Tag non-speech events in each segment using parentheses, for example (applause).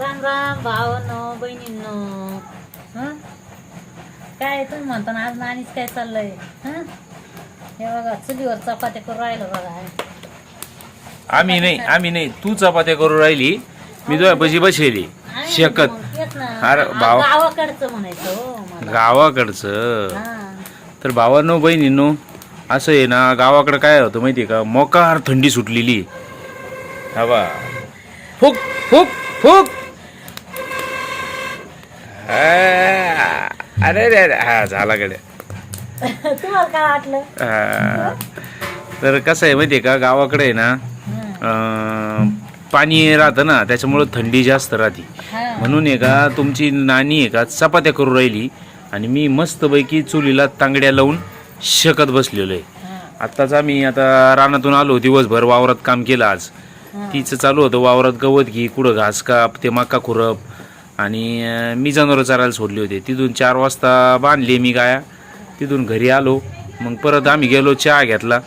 राम राम भावांनो बहिणींनो. हं? काय तुम्ही म्हणता ना आज नानीच काय चाललंय? हं? हे बघा चुलीवर चपात्या करून राहिलं बघा. आम्ही नाही आम्ही नाही. तू चपात्या करू राहिली मी तुझ्या बशी बसलेली. शेकत. तेच ना. अरे भाव- गावाकडचं म्हणायचं हो मला. गावाकडचं? हा. तर भावांनो बहिणींनो असं आहे ना गावाकडं काय होतं माहितीये का? मोकार थंडी सुटलेली. हा बा. फुक फुक फुक. अरे अरे अरे हा झाला कडे (laughs) तुम्हाला काय वाटलं. तर कसं आहे माहितीये का गावाकडे आहे ना. अं, पाणी राहतं ना त्याच्यामुळं थंडी जास्त राहते. म्हणून आहे का तुमची नानी आहे का चपात्या करू राहिली आणि मी मस्तपैकी चुलीला तांगड्या लावून शकत बसलेलो आहे. आत्ताच आम्ही आता रानातून आलो दिवसभर वावरात काम केलं आज. तिचं चालू होतं वावरात गवत घे कुठं घास काप ते मका खुरप आणि मी जनावरं चारायला सोडले होते. तिथून चार वाजता बांधले मी गाया. तिथून घरी आलो. मग परत आम्ही गेलो चहा घेतला.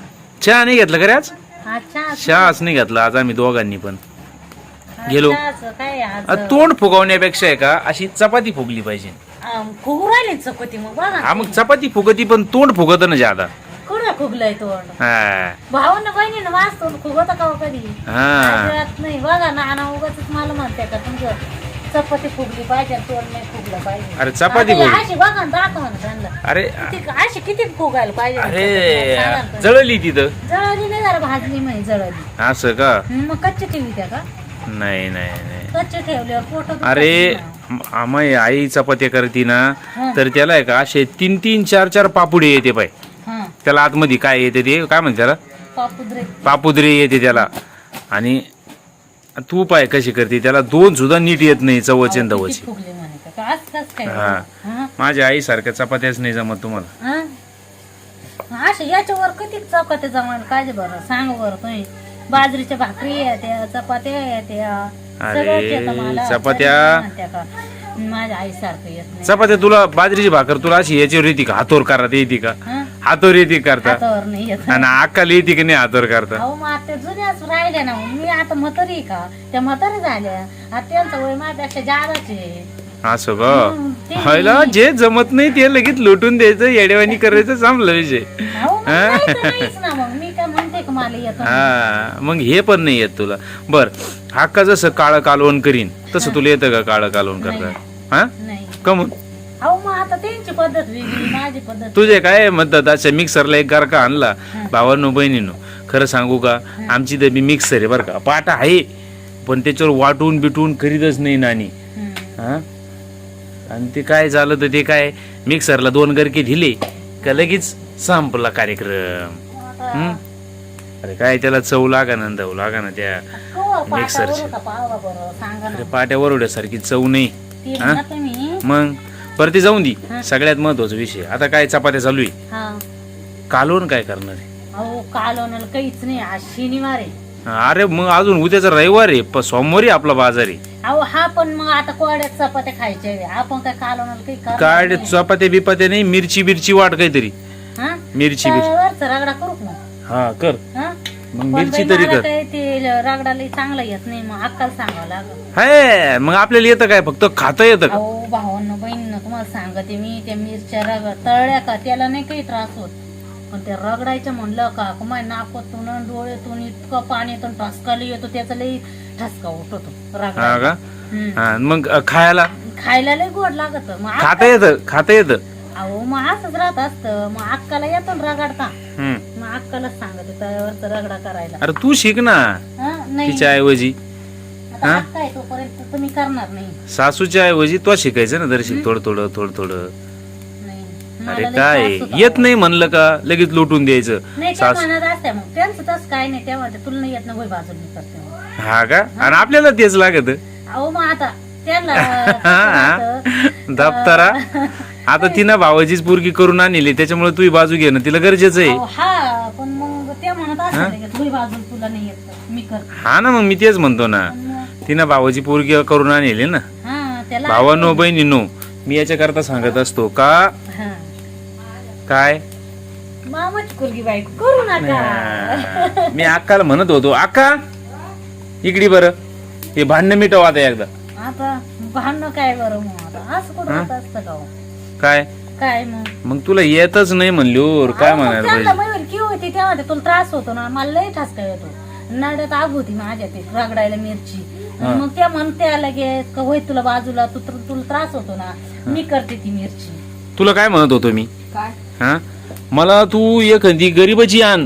चहा नाही घेतला का रे आज? चहाच नाही घेतला. आज आम्ही दोघांनी पण गेलो. तोंड फुगवण्यापेक्षा आहे का अशी चपाती फुगली पाहिजे. मग? बघा हा मग चपाती फुगती पण तोंड फुगत ना ज्यादा. फुगलंय तोंड? हा. भावानं बहिणीनं वाचतो फुगवता का हो कधी? हा. नाही. बघा ना ना उगाच मला म्हणते का तुमचं? चपाती फुगली पाहिजे आणि तोंड नाही फुगलं पाहिजे. अरे चपाती आता हे फुगली. अशी बघा ना दाखवा ना त्यांना. अरे किती अशी किती फुगायला पाहिजे अरे. जळली तिथं जळली नाही जरा भाजली म्हणे जळली. असं का? मग कच्ची ठेवी त्या का? नाही नाही नाही. कच्चे ठेवल्यावर पोट दुखत अरे ना. आम्ही आई चपात्या करते ना हा. तर त्याला आहे का असे तीन तीन चार चार पापुडे येते पाय हं, त्याला आतमध्ये काय येते ते काय म्हणते त्याला? पापुद्रे. पापुद्री येते त्याला. आणि तू पाय कशी करते त्याला दोन सुद्धा नीट येत नाही चवचे दवचे किती फुगले म्हणे का? का आज कस काय हा. हं? माझ्या आई सारख्या चपात्याच नाही जमत तुम्हाला हं? अशा याच्यावर किती चपात्या जमायला पाहिजे बरं सांग बरं तुम्ही बाजरीच्या भाकरी येत्या चपात्या येत्या अरे, सगळंच येतं मला. चपात्या- तरी म्हणत्या का, माझ्या आई सारखं येत नाही चपात्या तुला बाजरीची भाकर तुला अशी याच्यावर येते का हातोर करता येते का हं? हातोर येते करता. हातावर नाही येत. आणि अक्काला येते की नाही हातोर करता? अहो मग आता जुन्याच राहिल्या ना. मी आता म्हातारी आहे का? त्या म्हातारी झाल्या. आता त्यांचं वय माझ्यापेक्षा जादाच असं हं, ते हायला जे जमत नाही ते लगेच लुटून द्यायचं येडेवानी (laughs) करायचं संपलं विषय. अहो मग नाही तर नाहीच ना मग. मी काय म्हणते का मला येतं हा मग हे पण नाही येत तुला. बर हक्का जसं काळं कालवण करीन तसं तुला येतं का काळं कालवण करता? हा? नाही. कमून? अहो मग आता त्यांची पद्धत वेगळी माझी पद्धत तुझे काय म्हणतात अच्छा मिक्सरला एक गारका आणला भावांनो बहिणीनो. खरं सांगू का आमची तर मी मिक्सर आहे बरं का. पाटा आहे पण त्याच्यावर वाटून बिटून करीतच नाही नानी. हं. हा? आणि ते काय झालं तर ते काय मिक्सरला दोन गरके दिले का लगेच संपला कार्यक्रम? अरे काय त्याला चव लागा ना दव लागा ना त्या कवा पाटा मिक्सरची. बरं का पावा बरं सांगा अरे ना पाट्या वरवड्यासारखी चव नाही. ती? म्हणा तुम्ही. मग? परती जाऊन दी. सगळ्यात महत्त्वाचा विषय आता काय चपात्या चालू आहे हा कालवण काय करणार आहे अहो काहीच नाही आज शनिवार आहे अरे मग अजून उद्याचा रविवार आहे प- सोमवारी आपला बाजार आहे अहो हा पण मग आता चपात्या खायच्या आहे. आपण काय कालवणाला काही करणार काय नाही. चपात्या बिपात्या नाही मिरची बिरची वाट काहीतरी हा? मिरची बिरची तव्यावरचा रगडा करू का मग? हा कर हा? मग पण मिरची बाई तरी मला कर. काही ते रगडाला चांगलं येत नाही मग अक्काला सांगावं लागलं. हाय मग आपल्याला येतं काय? फक्त खाता येतं का? अहो भावांना बहिणीनं तुम्हाला सांगते मी त्या मिरच्या रगड तळल्या का त्याला नाही काही त्रास होत. पण ते रगडायचं म्हणलं का माय नाकातून आणि डोळ्यातून इतकं पाणी येतं ठसकाला येतो त्याचा लई ठसका उठतो हा रगडा का हा मग अ, खायला? खायला लई गोड लागत. मग खाता येतं खाता येतं. अहो मग असंच राहत असतं. मग अक्काला येतो ना रगडता. हम्म. मग अक्कालाच सांगते रगडा करायला. अरे तू शिक ना. हा नाही. तिच्या ऐवजी. आता अक्का आहे तोपर्यंत तुम्ही करणार नाही. सासूच्या ऐवजी तो शिकायचं ना दर्शिक थोडं थोडं थोडं थोडं. नाही. अरे लई काय? त्रास होतो. येत नाही म्हणलं का? लगेच लुटून द्यायचं. नाही सास म्हणत असते मग. त्यांचं तसं काय नाही. तेव्हा ते तुला नाही येत ना वय बाजून मी करते मग. हा का? आणि आपल्याला तेच लागत. अहो मग आता त्यांना. (laughs) आता तिनं भावाचीच पुरगी करून आणली त्याच्यामुळे तू बाजू घेणं तिला गरजेचं आहे. हा पण मग ते म्हणत असते वय बाजून तुला नाही येत मी कर हा ना मग मी तेच म्हणतो ना. तिनं भावाची पोरगी करून आणली ना. हा त्याला भावानो बहिणीनो मी याच्या करता सांगत असतो का? हा. काय? मामाची कुलगी बायको करू नका. मी अक्काला म्हणत होतो अक्का इकडी बरं. हे भांडण मिटव आता एकदा. आता भांडणं काय बरं मग आता? असं कुठं? होत असतं का हो? काय? काय मग? मग तुला येतच नाही म्हणल्यावर काय म्हणायला पाहिजे मयूर होती तेव्हा ते तुला त्रास होतो ना मला लय ठासका येतो नड्यात आग होती माझ्या ते रगडायला मिरची. मग त्या म्हणत्या लगेच का होय तुला बाजूला तू तुला तुला त्रास होतो ना. मी करते ती मिरची. तुला काय म्हणत होतो मी? काय? हा? मला तू एखादी गरीबाची आण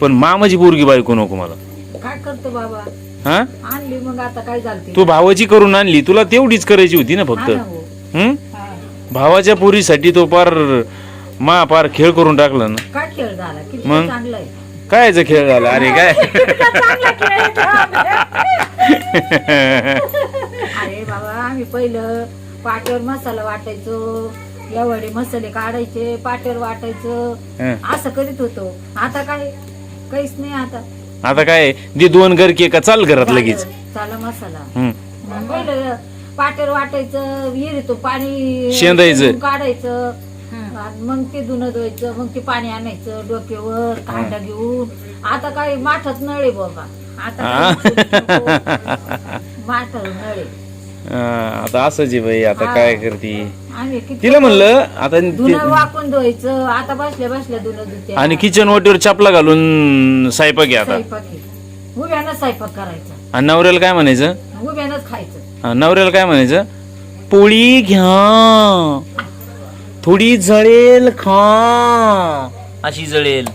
पण मामाची पोरगी बायको नको मला. काय करतो बाबा? हा? आणली मग आता काय झालते तू भावाची करून आणली तुला तेवढीच करायची होती ना फक्त. हा ना हो. हं? भावाच्या पोरीसाठी तो पार मा पार खेळ करून टाकला ना. काय खेळ झाला? किती मग? चांगला आहे. कायचा खेळ झाला? अरे काय? (laughs) चांगला खेळ आहे तो. (laughs) अरे बाबा आम्ही पहिलं पाट्यावर मसाला वाटायचो एवढे मसाले काढायचे पाट्यावर वाटायचं. हं. असं करीत होतो. आता काय? काहीच नाही आता. आता काय? दे दोन घर के का चाल घरात लगेच. चाला मसाला. मग पहिलं पाट्यावर वाटायचं विहिरीतून पाणी शेंदायचं. काढायचं. आणि मग ते धुणं धुवायचं मग ते पाणी आणायचं डोक्यावर कांदा घेऊन. आता काय माठात नळे बाबा. आता माठ नळे. हा, आता असंच आहे बाई आता. काय करते? आम्ही किती तिला म्हणलं आता धुणं ते- वाकून धुवायचं. आता बसल्या बसल्या धुणं धुते. आणि किचन वाटीवर चपला घालून स्वयंपाक आहे आता. स्वयंपाक आहे. उभ्यानं स्वयंपाक करायचा. आणि नवऱ्याला काय म्हणायचं? नवऱ्याला काय म्हणायचं? पोळी घ्या. थोडी जळेल खा. अशी जळेल.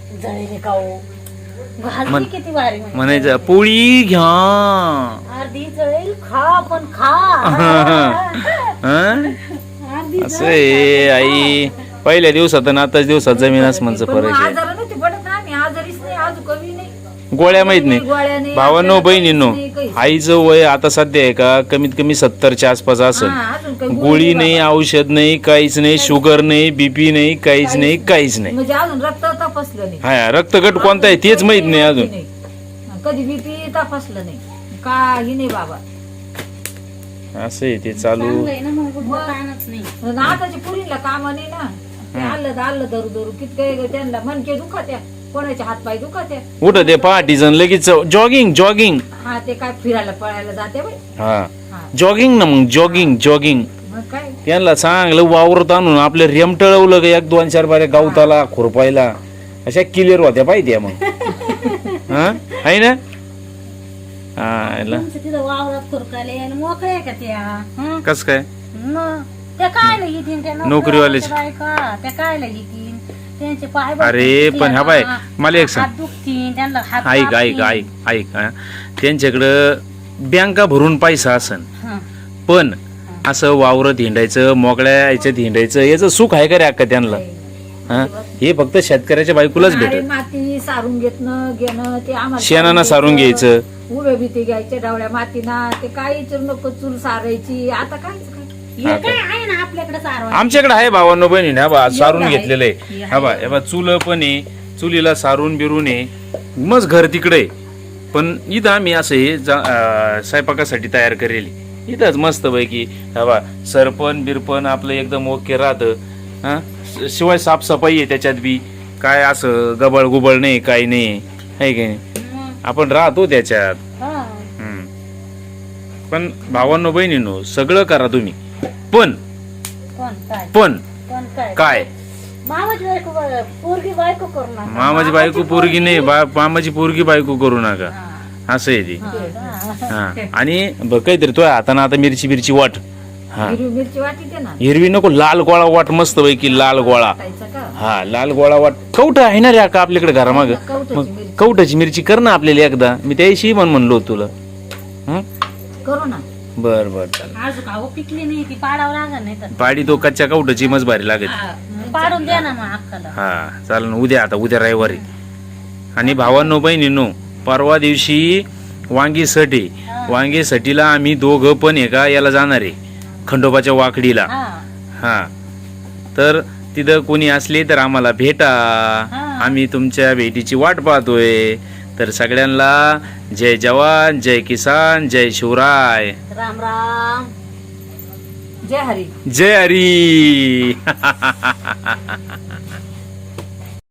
हो? भाजली म्हण- किती भारी म्हणजे. म्हणायचं पोळी घ्या. अर्धी जळेल खा पण खा. (laughs) हं? अर्धी असं आहे आई. पहिल्या दिवसात आणि आताच दिवसात जमीन आसमानचं फरक आहे नव्हती पडत ना आम्ही आजारीच नाही आज कमी नाही गोळ्या माहीत गोळ्या नाही नाही, भावांनो आपल्याला बहिणींनो काहीच नाही, काहीच. आईचं वय आता सध्या आहे का? कमीत कमी सत्तरच्या आसपास असेल. हा, अजून काही गोळी नाही. औषध नाही काहीच नाही शुगर नाही. बीपी नाही काहीच नाही काहीच नाही. म्हणजे अजून रक्त तपासलं नाही. हा रक्तगट कोणता आहे? तेच माहीत नाही अजून. नाही. कधी बीपी तपासलं नाही. काही नाही बाबा. असं आहे ते चालू. चांगलं आहे ना मग कुठलं कानच नाही. आणि आताच्या पुरीला काम नाही ना ते आलं आलं धरू धरू कितकं त्यांना मनके दुखात्या कोणाचे हात पाय दुखात्या उठ ते पहाटी जण लगेच जॉगिंग जॉगिंग. हा ते काय फिरायला पळायला जाते बाई. हा. हा. जॉगिंग ना मग जॉगिंग जॉगिंग. मग काय? त्यांना चांगलं वावरत आणून आपलं रेमटळवलं का एक दोन चार बाऱ्या गावताला खुरपायला. अशा क्लिअर होत्या पाहिजे मग. (laughs) हा? आहे ना? हा याला. तुमचं तिथं वावरात खुरकाले आणि मोकळ्या का त्या? हं? कस काय? न त्या काय येतील त्या नोकरीवाल्याचे. नोकरीवाल्याच्या. बायका? त्या काय येतील? त्यांचे पाय अरे, पण ह्या बाय, हा, मला एक सांग. त्यांना हात ऐक ऐक. ऐक ऐक हा. त्यांच्याकडं बँका भरून पैसा असन. हं. पण असं वावरत हिंडायचं मोकळ्या याच्यात हिंडायचं याचं सुख आहे का रे अक्का त्यांना? हा? हे फक्त शेतकऱ्याच्या बायकोलाच भेटत. माती सारून घेतलं घेणं ते आम्हाला शेणानं सारून घ्यायचं. उभे भीती घ्यायचे डावळ्या मातीना. ते काहीच नको चूल सारायची. आता काहीच काय हे काय आहे ना आपल्याकडे सारवा आमच्याकडे आहे भावांनो बहिणी हा बा सारून आहे. घेतलेलं आहे. हे हा बा हे बा चुल पण आहे. चुलीला सारून बिरून आहे. मग घर तिकडे आहे. पण इथं आम्ही असं हे जा- अं, स्वयंपाकासाठी तयार करेल. इथंच मस्त पैकी हा बा सरपण बिरपण आपलं एकदम ओके राहतं. हा? शिवाय साफसफाई आहे त्याच्यात बी. काय असं गबळ गुबळ नाही काही नाही. आहे की नाही? मग, आपण राहतो त्याच्यात. हं. हम्म. पण भावांनो बहिणींनो सगळं करा तुम्ही. पण. कोण? काय? पण. कोण काय? काय? मामाची बायको बघ, पोरगी बायको करू नका. मामाची बायको पोरगी नाही बा मामाची पोरगी बायको करू नका. हा, असं आहे ती. हा, आणि बघ काहीतरी तो हाताने आता मिरची मिरची वाट. हा. हिरवी मिरची वाटी ते ना. हिरवी नको लाल गोळा वाट मस्त पैकी लाल गोळा खायचं का? हा लाल गोळा वाट. कवट आहे ना रे का आपल्याकडे घरामाग? कवठाची मग मिरची. कवटाची मिरची कर ना आपल्याला एकदा. मी त्याशी म्हण म्हणलो होतो तुला. हं? करू ना. बर बर चालेल. अजून अहो पिकली नाही ती पाडावं लागल नाही तर पाडी तो कच्च्या कवटाची मज भारी लागत हा, पाडून द्या ना मग अक्काला. हा चालेल ना उद्या आता उद्या रविवारी. आणि भावांनो बहिणींनो परवा दिवशी वांगी सटी वांगी सटीला आम्ही दोघं पण आहे का याला जाणार आहे खंडोबाच्या वाकडीला. हा. हा. तर तिथं कोणी असले तर आम्हाला भेटा. आम्ही तुमच्या भेटीची वाट पाहतोय. तर सगळ्यांना जय जवान जय किसान जय शिवराय. राम राम. जय हरी. जय हरी. (laughs)